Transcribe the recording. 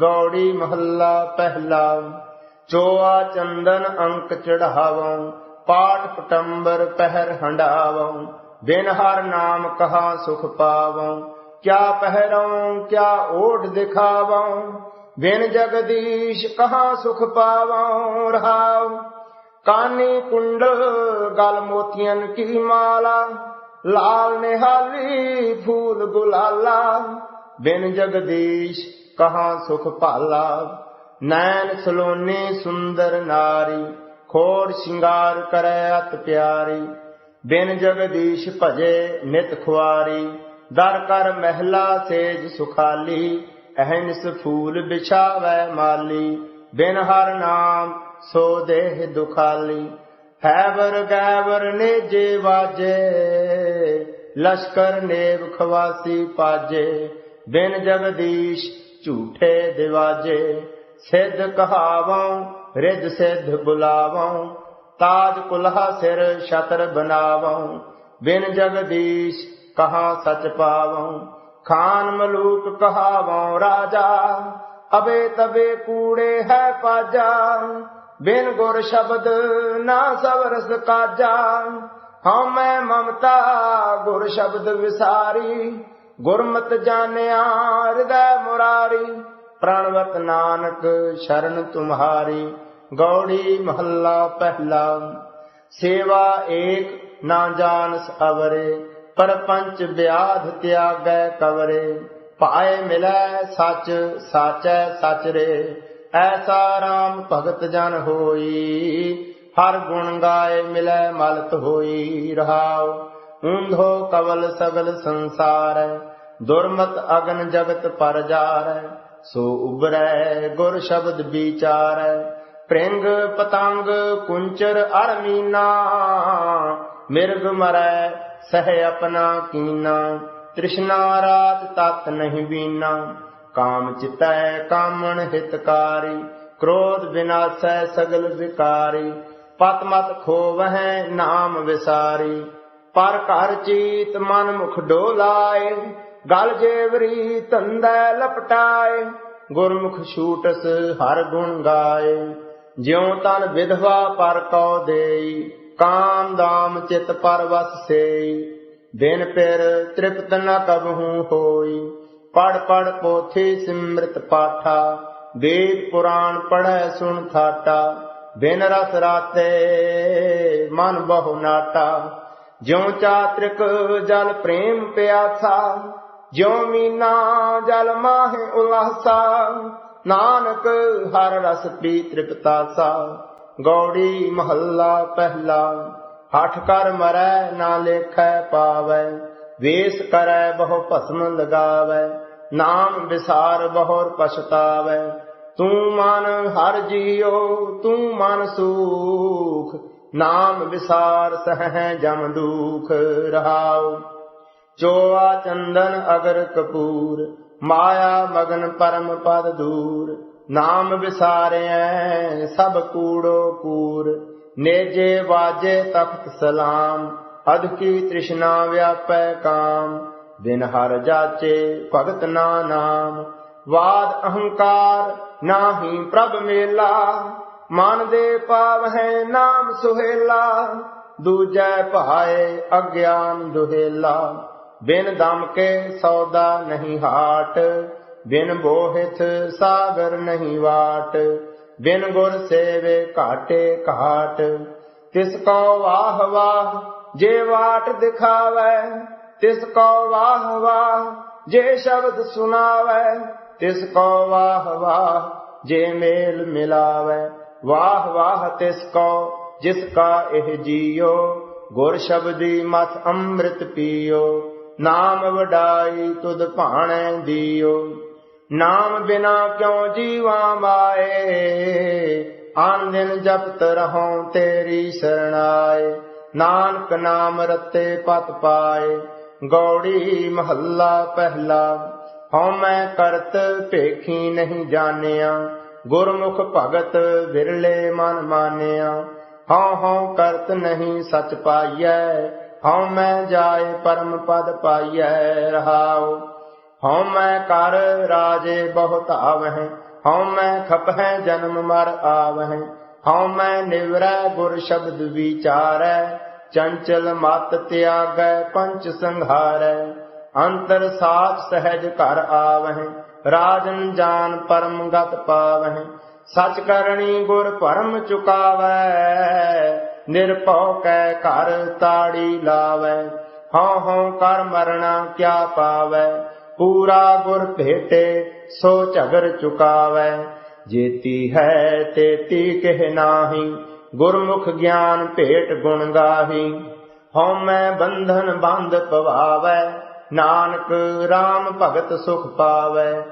ਗੌੜੀ ਮਹੱਲਾ ਪਹਿਲਾ। ਚੋਆ ਚੰਦਨ ਅੰਕ ਚੜਾਵਉ ਪਾਠ ਪਟੰਬਰ ਪਹਿਰ ਹੰਡਾਵਉ ਬਿਨ ਹਰ ਨਾਮ ਕਹਾ ਸੁਖ ਪਾਵਉ ਕਿਆ ਪਹਿਰਉ, ਕਿਆ ਓਢ ਦਿਖਾਵਉ ਬਿਨ ਜਗਦੀਸ਼ ਕਹਾ ਸੁਖ ਪਾਵਉ ਰਹਾਉ। ਕਾਨੀ ਕੁੰਡਲ ਗਲ ਮੋਤੀਆਂ ਕੀ ਮਾਲਾ, ਲਾਲ ਨਿਹਾਲੀ ਫੂਲ ਗੁਲਾਲਾ। ਬਿਨ ਜਗਦੀਸ਼ ਕਹਾ ਸੁਖ ਭਾਲਾ। ਨੈਣ ਸਲੋਨੀ ਸੁੰਦਰ ਨਾਰੀ, ਖੋੜ ਸ਼ਿੰਗਾਰ ਕਰੈ ਅਤ ਪਿਆਰੀ। ਬਿਨ ਜਗਦੀਸ਼ ਭਜੇ ਨਿਤ ਖੁਆਰੀ। ਦਰ ਕਰ ਮਹਿਲਾ ਸੇਜ ਸੁਖਾਲੀ ਅਹਨਿਸ ਫੂਲ ਬਿਛਾਵੈ ਮਾਲੀ। ਬਿਨ ਹਰ ਨਾਮ ਸੋ ਦੇਹ ਦੁਖਾਲੀ। ਹੈਵਰ ਗੈਵਰ ਨੇਜੇ ਵਾਜੇ, ਲਸ਼ਕਰ ਨੇਵ ਖਵਾਸੀ ਪਾਜੇ। ਬਿਨ ਜਗਦੀਸ਼ ਝੂਠੇ ਦਿਵਾਜੇ, ਸਿੱਧ ਕਹਾਵਉ ਰਿੱਧ ਸਿੱਧ ਬੁਲਾਵਉ ਤਾਜ ਕੁਲਹਾ ਸਿਰ ਛਤਰ ਬਨਾਵਉ ਬਿਨ ਜਗਦੀਸ਼ ਕਹਾ ਸਚ ਪਾਵਉ ਖਾਨ ਮਲੂਕ ਕਹਾਵਉ ਰਾਜਾ, ਅਬੇ ਤਬੇ ਕੂੜੇ ਹੈ ਪਾਜਾ, ਬਿਨ ਗੁਰ ਸ਼ਬਦ ਨਾ ਸਵਰਸ ਕਾਜਾ, ਹਉ ਮੈਂ ਮਮਤਾ ਗੁਰ ਸ਼ਬਦ ਵਿਸਾਰੀ ਗੁਰਮਤ ਜਾਣਿਆ, ਹਿਰਦੈ ਮੁਰਾਰੀ, ਪ੍ਰਣਵਤ ਨਾਨਕ ਸ਼ਰਨ ਤੁਮਹਾਰੀ, ਗੌੜੀ ਮਹੱਲਾ ਪਹਿਲਾ। ਸੇਵਾ ਏਕ ਨਾ ਜਾਣਸ ਅਵਰੇ, ਪਰਪੰਚ ਵਿਆਧ ਤਿਆਗੈ ਕਵਰੇ। ਪਾਏ ਮਿਲੈ ਸੱਚ, ਸਾਚੈ ਸਚ ਰੇ, ਐਸਾ ਰਾਮ ਭਗਤ ਜਨ ਹੋਈ। ਹਰ ਗੁਣ ਗਾਏ ਮਿਲੈ ਮਲਤ ਹੋਈ ਰਹਾਉ ਉਂਧੋ ਕਵਲ ਸਗਲ ਸੰਸਾਰ। ਦੁਰਮਤ ਅਗਨ ਜਗਤ ਪਰ ਜਾਰੈ, ਸੋ ਉਬਰੈ ਗੁਰ ਸ਼ਬਦ ਵਿਚਾਰੈ। ਪ੍ਰਿੰਗ ਪਤੰਗ ਕੁੰਚਰ ਅਰਮੀਨਾ ਮਿਰਗ ਮਰੈ ਸਹਿ ਆਪਣਾ ਕੀਨਾ। ਤ੍ਰਿਸ਼ਨਾ ਰਾਤ ਤਤ ਨਹੀਂ ਬੀਨਾ, ਕਾਮ ਚਿਤੈ ਕਾਮਣ ਹਿਤਕਾਰੀ, ਕ੍ਰੋਧ ਵਿਨਾਸ਼ੈ ਸਗਲ ਵਿਕਾਰੀ। ਪਤ ਮਤ ਖੋਵਹਿ ਨਾਮ ਵਿਸਾਰੀ, ਪਰ ਘਰ ਚੀਤ ਮਨ ਮੁਖ ਡੋਲਾਏ ਗਲ ਜੇਵਰੀ ਤੰਦੈ ਲਪਟਾਏ, ਗੁਰਮੁਖ ਛੂਟਸ ਹਰ ਗੁਣ ਗਾਏ। ਜਿਉ ਤਨ ਵਿਧਵਾ ਪਰ ਕਉ ਦੇਈ, ਕਾਮ ਦਾਮ ਚਿਤ ਪਰ ਵਸ ਸੇਈ। ਦਿਨ ਪਿਰ ਤ੍ਰਿਪਤ ਨ ਕਬਹੂ ਹੋਈ, ਪੜ ਪੜ ਪੋਥੀ ਸਿਮ੍ਰਿਤ ਪਾਠਾ। ਵੇਦ ਪੁਰਾਣ ਪੜੈ ਸੁਣ ਥਾਟਾ, ਬਿਨ ਰਸ ਰਾਤੇ ਮਨ ਬਹੁ ਨਾਟਾ। ਜਿਉ ਚਾਤ੍ਰਿਕ ਜਲ ਪ੍ਰੇਮ ਪਿਆਸਾ ਜਿਉ ਮੀਨਾ ਜਲ ਮਾਹਿ ਉਲਾਸਾ, ਨਾਨਕ ਹਰ ਰਸ ਤ੍ਰਿਪਤਾ ਤ੍ਰਿਪਤਾਸਾ ਗੌੜੀ ਮਹੱਲਾ ਪਹਿਲਾ, ਹਠ ਕਰ ਮਰੈ ਨਾ ਲੇਖੈ ਪਾਵੈ, ਵੇਸ ਕਰੈ ਬਹੁ ਭਸਮ ਲਗਾਵੈ, ਨਾਮ ਵਿਸਾਰ ਬਹੁਰ ਪਛਤਾਵੈ। ਤੂੰ ਮਨ ਹਰ ਜੀਓ ਤੂੰ ਮਨ ਸੂਖ, ਨਾਮ ਵਿਸਾਰ ਸਹਿ ਜਮ ਦੁਖ ਰਹਾਉ। ਚੋਆ ਚੰਦਨ ਅਗਰ ਕਪੂਰ, ਮਾਇਆ ਮਗਨ ਪਰਮ ਪਦ ਦੂਰ, ਨਾਮ ਵਿਸਾਰਿਐ ਸਭ ਕੂੜੋ ਕੂਰ, ਨੇਜੇ ਵਾਜੇ ਤਖਤ ਸਲਾਮ, ਅਧ ਤ੍ਰਿਸ਼ਨਾ ਵਿਆਪੈ ਕਾਮ ਦਿਨ ਹਰ ਜਾਚੇ ਭਗਤ ਨਾ ਨਾਮ, ਵਾਦ ਅਹੰਕਾਰ ਨਾਹੀ ਪ੍ਰਭ ਮੇਲਾ, ਮਨ ਦੇ ਪਾਵ ਹੈ ਨਾਮ ਸੁਹੇਲਾ, ਦੂਜੈ ਭਾਏ ਅਗਿਆਨ ਦੁਹੇਲਾ। ਬਿਨ ਦਮ ਕੇ ਸੌਦਾ ਨਹੀਂ ਹਾਟ, ਬਿਨ ਬੋਹਿਤ ਸਾਗਰ ਨਹੀਂ ਵਾਟ, ਬਿਨ ਗੁਰ ਸੇਵੇ ਘਾਟੇ ਘਾਟ। ਤਿਸ ਕੋ ਵਾਹ ਵਾਹ ਜੇ ਵਾਟ ਦਿਖਾਵੈ, ਤਿਸ ਕੋ ਵਾਹ ਵਾਹ ਜੇ ਸ਼ਬਦ ਸੁਨਾਵੈ ਤਿਸ ਕੋ ਵਾਹ ਵਾਹ ਜੇ ਮੇਲ ਮਿਲਾਵੈ। ਵਾਹ ਵਾਹ ਤਿਸ ਕੋ ਜਿਸ ਕਾ ਇਹ ਜੀਓ, ਗੁਰ ਸ਼ਬਦੀ ਮਤ ਅੰਮ੍ਰਿਤ ਪੀਓ। ਨਾਮ ਵਡਾਈ ਤੁਧ ਭਾਣੈ ਦਿਓ। ਨਾਮ ਬਿਨਾ ਕਿਉ ਜੀਵਾ ਮਾਏ? ਆਨ ਦਿਨ ਜਪਤ ਰਹਉ ਤੇਰੀ ਸਰਣਾਏ। ਨਾਨਕ ਨਾਮ ਰਤੇ ਪਤ ਪਾਏ। ਗੌੜੀ ਮਹੱਲਾ ਪਹਿਲਾ, ਹਉ ਮੈਂ ਕਰਤ ਭੇਖੀ ਨਹੀਂ ਜਾਣਿਆ। ਗੁਰਮੁਖ ਭਗਤ ਵਿਰਲੇ ਮਨ ਮਾਨਿਆ। ਹਉ ਹਉ ਕਰਤ ਨਹੀਂ ਸਚ ਪਾਈਐ। ਹਉ ਮੈਂ ਜਾਏ ਪਰਮ ਪਦ ਪਾਈਐ ਰਹਾਉ। ਹਉ ਮੈਂ ਕਰ ਰਾਜੇ ਬਹੁਤ ਆਵਹਿ, ਹਉ ਮੈਂ ਖਪਹਿ ਜਨਮ ਮਰ ਆਵਹਿ। ਹਉ ਮੈਂ ਨਿਵਰੈ ਗੁਰ ਸ਼ਬਦ ਵਿਚਾਰੈ, ਚੰਚਲ ਮਤ ਤਿਆਗੈ ਪੰਚ ਸੰਘਾਰੈ ਅੰਤਰ ਸਾਚ ਸਹਿਜ ਘਰ ਆਵਹਿ, ਰਾਜਨ ਜਾਨ ਪਰਮ ਗਤ ਪਾਵਹਿ। ਸਚ ਕਰਣੀ ਗੁਰ ਪਰਮ ਚੁਕਾਵੈ ਨਿਰਭਉ ਕੈ ਘਰ ਤਾੜੀ ਲਾਵੈ, ਹਉ ਹਉ ਕਰ ਮਰਣਾ ਕਿਆ ਪਾਵੈ, ਪੂਰਾ ਗੁਰ ਭੇਟੇ ਸੋ ਝਗਰ ਚੁਕਾਵੈ। ਜੇਤੀ ਹੈ ਤੇਤੀ ਕਹਿ ਨਾਹੀ, ਗੁਰਮੁਖ ਗਿਆਨ ਭੇਟ ਗੁਣ ਗਾਹੀ। ਹਉ ਮੈਂ ਬੰਧਨ ਬੰਧ ਪਵਾਵੈ, ਨਾਨਕ RAM ਭਗਤ ਸੁਖ ਪਾਵੈ।